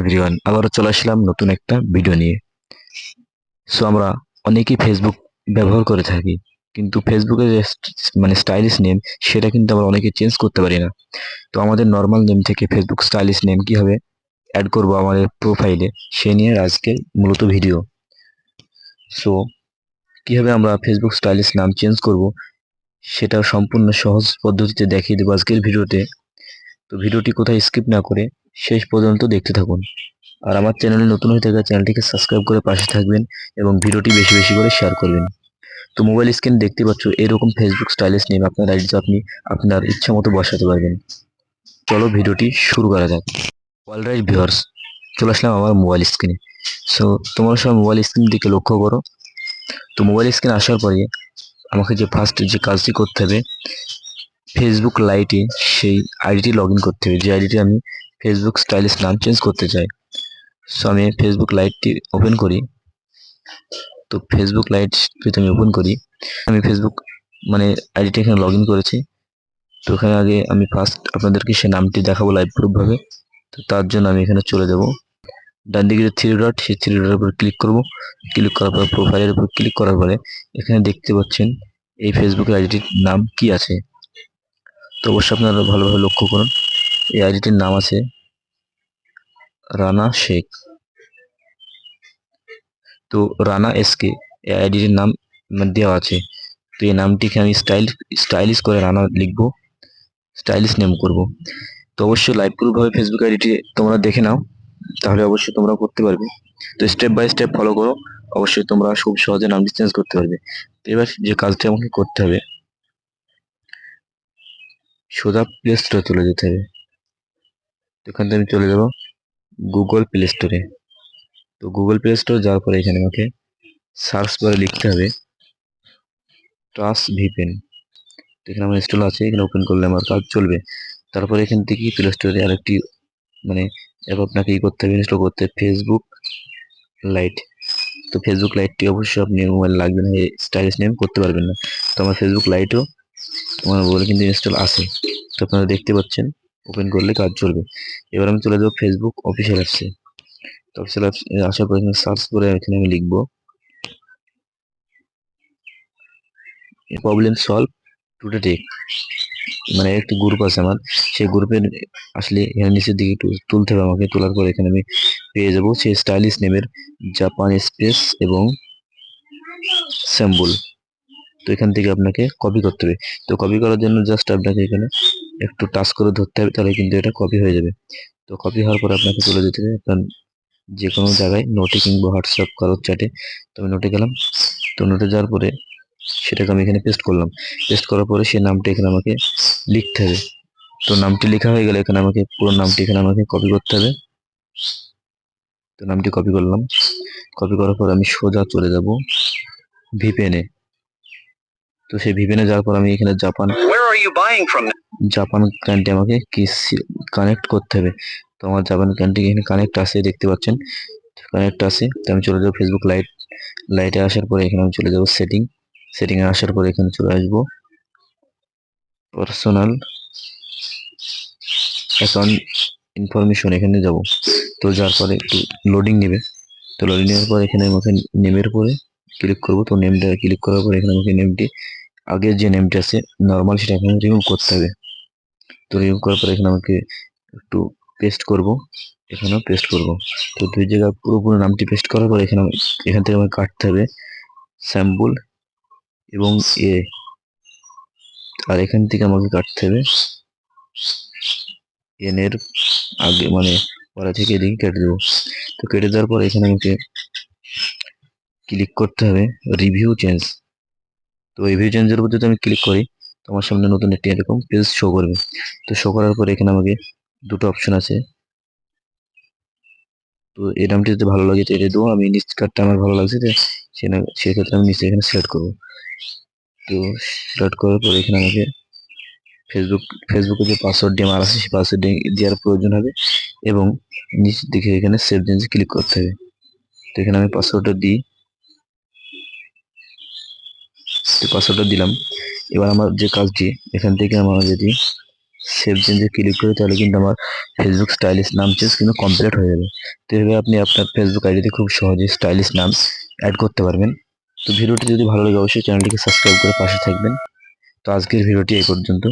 Everyone, আবারও চলে আসলাম নতুন একটা ভিডিও নিয়ে। সো আমরা অনেকেই ফেসবুক ব্যবহার করে থাকি, কিন্তু ফেসবুকের যে মানে স্টাইলিশ নেম সেটা কিন্তু আমরা অনেকে চেঞ্জ করতে পারি না। তো আমাদের নর্মাল নেম থেকে ফেসবুক স্টাইলিশ নেম কীভাবে অ্যাড করব আমাদের প্রোফাইলে সে নিয়ে আজকের মূলত ভিডিও সো কীভাবে আমরা ফেসবুক স্টাইলিশ নাম চেঞ্জ করব, সেটা সম্পূর্ণ সহজ পদ্ধতিতে দেখিয়ে দেবো আজকের ভিডিওতে তো। ভিডিওটি কোথায় স্কিপ না করে শেষ পর্যন্ত দেখতে থাকুন। আর আমার চ্যানেলে নতুন হয়ে থাকা চ্যানেলটিকে সাবস্ক্রাইব করে পাশে থাকবেন এবং ভিডিওটি বেশি বেশি করে শেয়ার করবেন। তো মোবাইল স্ক্রিন দেখতে পাচ্ছ, এরকম ফেসবুক স্টাইলিশ নেম আপনার আইডিতে আপনি আপনার ইচ্ছা মতো বসাতে পারবেন। চলো ভিডিওটি শুরু করা যাক। অলরাইট ভিউয়ার্স চলে আসলাম আমার মোবাইল স্ক্রিনে সো তোমার সব মোবাইল স্ক্রিন দিকে লক্ষ্য করো। তো মোবাইল স্ক্রিন আসার পরে আমাকে যে ফার্স্ট যে কাজটি করতে হবে ফেসবুক লাইটে সেই আইডিটি লগ করতে হবে। যে আইডিটি আমি ফেসবুক স্টাইলিশ নাম চেঞ্জ করতে চাই। সো আমি ফেসবুক লাইটটি ওপেন করি। তো ফেসবুক লাইট যদি আমি ওপেন করি। আমি ফেসবুক মানে আইডিটা এখানে লগ করেছি। তো ওখানে আগে আমি ফার্স্ট আপনাদেরকে সে নামটি দেখাবো লাইভ প্রুফভাবে তো তার জন্য আমি এখানে চলে যাব। ডান দিকে থ্রি ডট সেই থ্রি ডটের উপর ক্লিক করব। ক্লিক করার পর প্রোফাইলের উপর ক্লিক করার পরে এখানে দেখতে পাচ্ছেন এই ফেসবুক আইডিটির নাম কি আছে। তো অবশ্যই আপনারা ভালোভাবে লক্ষ্য করুন। এই আইডিটির নাম আছে রানা শেখ। তো রানা এসকে এই আইডিটির নাম মানে দেওয়া আছে। তো এই নামটিকে আমি স্টাইল, স্টাইলিশ করে রানা লিখব, স্টাইলিশ নেম করব। তো অবশ্যই লাইভ প্রুফভাবে ফেসবুক আইডিটি, তোমরা দেখে নাও, তাহলে অবশ্যই তোমরা করতে পারবে। তো স্টেপ বাই স্টেপ ফলো করো, অবশ্যই তোমরা খুব সহজে নামটি চেঞ্জ করতে পারবে। তো এবার যে কাজটি আমাকে করতে হবে, সোজা প্লে স্টোরে চলে যেতে হবে। এখান থেকে আমি চলে যাব গুগল প্লে স্টোরে তো গুগল প্লে স্টোরে যাওয়ার পরে এখানে আমাকে সার্চ করে লিখতে হবে ট্রাস ভিপেন এখানে আমার ইনস্টল আছে, এখানে ওপেন করলে আমার কাজ চলবে। তারপরে এখান থেকে প্লে স্টোরে আরেকটি মানে অ্যাপ আপনাকে ই করতে হবে ইনস্টল করতে ফেসবুক লাইট তো ফেসবুক লাইটটি অবশ্যই আপনি মোবাইল লাগবে না স্টাইলিশ নেম করতে পারবেন না। তো আমার ফেসবুক লাইটও আমার মোবাইলে কিন্তু ইনস্টল আছে। তো আপনারা দেখতে পাচ্ছেন ওপেন করলে কাজ চলবে। এবার আমি চলে যাব ফেসবুক অফিসিয়াল অ্যাপসে তো অফিসিয়াল অ্যাপস আসার পর এখানে সার্চ করে এখানে আমি লিখব। প্রবলেম সলভ টুডে টেক মানে একটি গ্রুপ আছে আমার। সেই গ্রুপের আসলে এখানে নিচের দিকে একটু তুলতে হবে আমাকে। তোলার পর এখানে আমি পেয়ে যাব সেই স্টাইলিশ নেমের জাপান স্পেস এবং স্যাম্বল তো এখান থেকে আপনাকে কপি করতে হবে। তো কপি করার জন্য জাস্ট আপনাকে এখানে একটু টাচ করে ধরতে হবে, তাহলে কিন্তু এটা কপি হয়ে যাবে। তো কপি হওয়ার পর আপনাকে চলে যেতে হবে আপনার যে কোনো জায়গায় নোটে কিংবা হোয়াটসঅ্যাপ কারোর চ্যাটে তো আমি নোটে গেলাম। তো নোটে যাওয়ার পরে সেটাকে আমি এখানে পেস্ট করলাম। পেস্ট করার পরে সেই নামটা এখানে আমাকে লিখতে হবে। তো নামটি লেখা হয়ে গেলে এখানে আমাকে পুরো নামটি এখানে আমাকে কপি করতে হবে। তো নামটি কপি করলাম। কপি করার পর আমি সোজা চলে যাব ভিপেনে তো সেই ভিপেনে যাওয়ার পর আমি এখানে জাপান? জাপান কান্ট্রি আমাকে কি কানেক্ট করতে হবে। তো আমার জাপান কান্ট্রি এখানে কানেক্ট আছে দেখতে পাচ্ছেন? কানেক্ট আছে তো আমি চলে যাব ফেসবুক লাইট লাইটে আসার পরে এখানে আমি চলে যাব সেটিং সেটিং এ আসার পরে এখানে চলে আসব। পার্সোনাল অ্যাকাউন্ট ইনফরমেশন এখানে যাব। তো যার পরে একটু লোডিং নেবে। তো লোডিং নেওয়ার পর এখানে আমাকে নেমের পরে ক্লিক করব। তো নেমটা ক্লিক করার পরে এখানে আমাকে নেমটি আগের যে নেমটি আছে নর্মাল সেটা এখানে রিমুভ করতে হবে। তো রিমুভ করার পরে এখানে আমাকে একটু পেস্ট করব, এখানেও পেস্ট করব। তো দুই জায়গায় পুরোপুরি নামটি পেস্ট করার পর এখানে এখান থেকে আমাকে কাটতে হবে স্যাম্পল এবং এ আর এখান থেকে আমাকে কাটতে হবে এন এর আগে মানে পরে থেকে এদিকে কেটে দেবো। তো কেটে দেওয়ার পর এখানে আমাকে ক্লিক করতে হবে রিভিউ চেঞ্জ তো রিভিউ চেঞ্জের উপর যদি আমি ক্লিক করি তো আমার সামনে নতুন একটি এরকম পেজ শো করবে। তো শো করার পর এখানে আমাকে দুটো অপশন আছে। তো এই নামটি যদি ভালো লাগে, তো এটা দেবো আমি নিচ কার্ডটা আমার ভালো লাগছে সেনা- সেক্ষেত্রে আমি নিচে এখানে সিলেক্ট করব। তো সিলেক্ট করার পর এখানে আমাকে ফেসবুক ফেসবুকে যে পাসওয়ার্ড দিয়ে আমার আছে, সেই পাসওয়ার্ড দেওয়ার প্রয়োজন হবে এবং নিচের দিকে এখানে সেভ চেঞ্জে ক্লিক করতে হবে। তো এখানে আমি পাসওয়ার্ডটা দিই। তো পাসওয়ার্ডটা দিলাম, এবার আমার যে কাজটি, এখান থেকে আমার যদি সেভ চেঞ্জে ক্লিক করি, তাহলে কিন্তু আমার ফেসবুক স্টাইলিশ নাম চেঞ্জ কিন্তু কমপ্লিট হয়ে যাবে। তো এভাবে আপনি আপনার ফেসবুক আইডিতে খুব সহজেই স্টাইলিশ নাম অ্যাড করতে পারবেন। তো ভিডিওটি যদি ভালো লাগে, অবশ্যই চ্যানেলটিকে সাবস্ক্রাইব করে পাশে থাকবেন। তো আজকের ভিডিওটি এই পর্যন্ত।